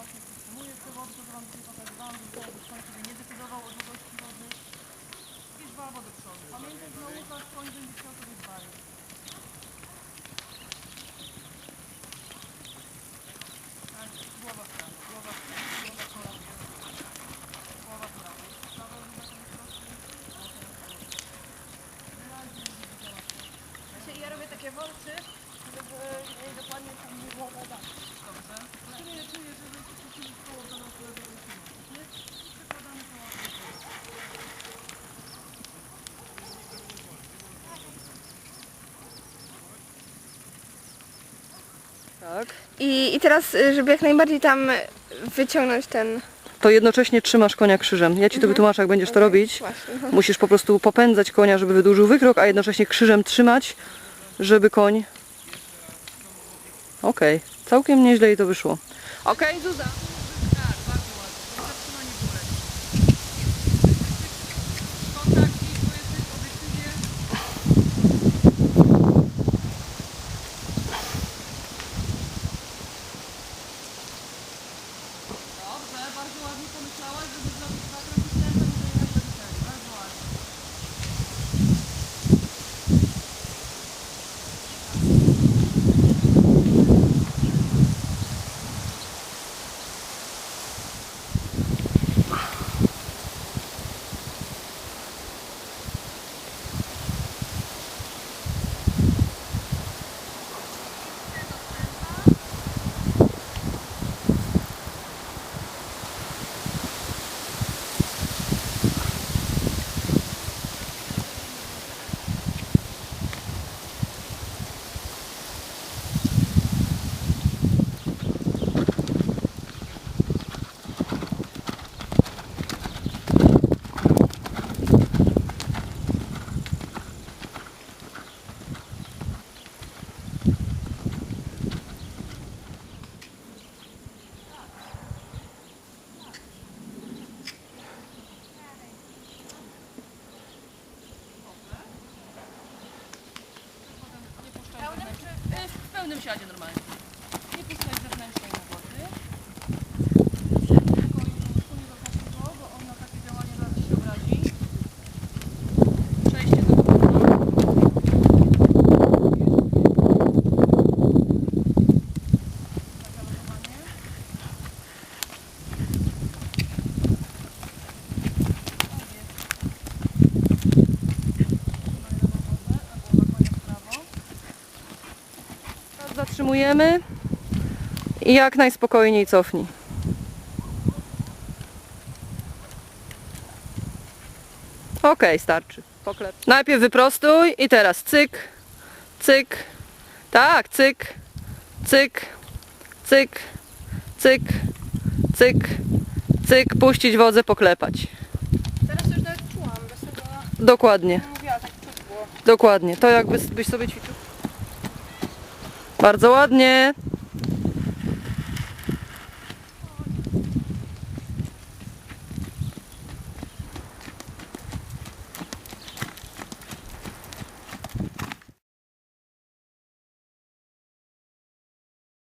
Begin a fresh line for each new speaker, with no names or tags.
właśnie funkcjonuje w tym odczu, że mam pokazywałam, że człowiek sobie nie
decydował o długości wody i żwawo
do przodu. Pamiętaj, że nauka skończy, by chciał sobie dbać.
Tak.
I, I teraz, y, żeby jak najbardziej tam wyciągnąć ten...
To jednocześnie trzymasz konia krzyżem. Ja ci to wytłumaczę, jak będziesz to robić.
Właśnie.
Musisz po prostu popędzać konia, żeby wydłużył wykrok, a jednocześnie krzyżem trzymać, żeby koń... Okej, całkiem nieźle jej to wyszło. Okej, Zuza.
там на чате
нормально. Zatrzymujemy i jak najspokojniej cofnij. Okej, starczy. Poklep. Najpierw wyprostuj i teraz cyk, cyk, tak, cyk, cyk, cyk, cyk, cyk, cyk, puścić wodze, poklepać.
Teraz już nawet czułam, bez tego
Dokładnie,
tak
dokładnie. To jakbyś sobie ćwiczył. Bardzo ładnie.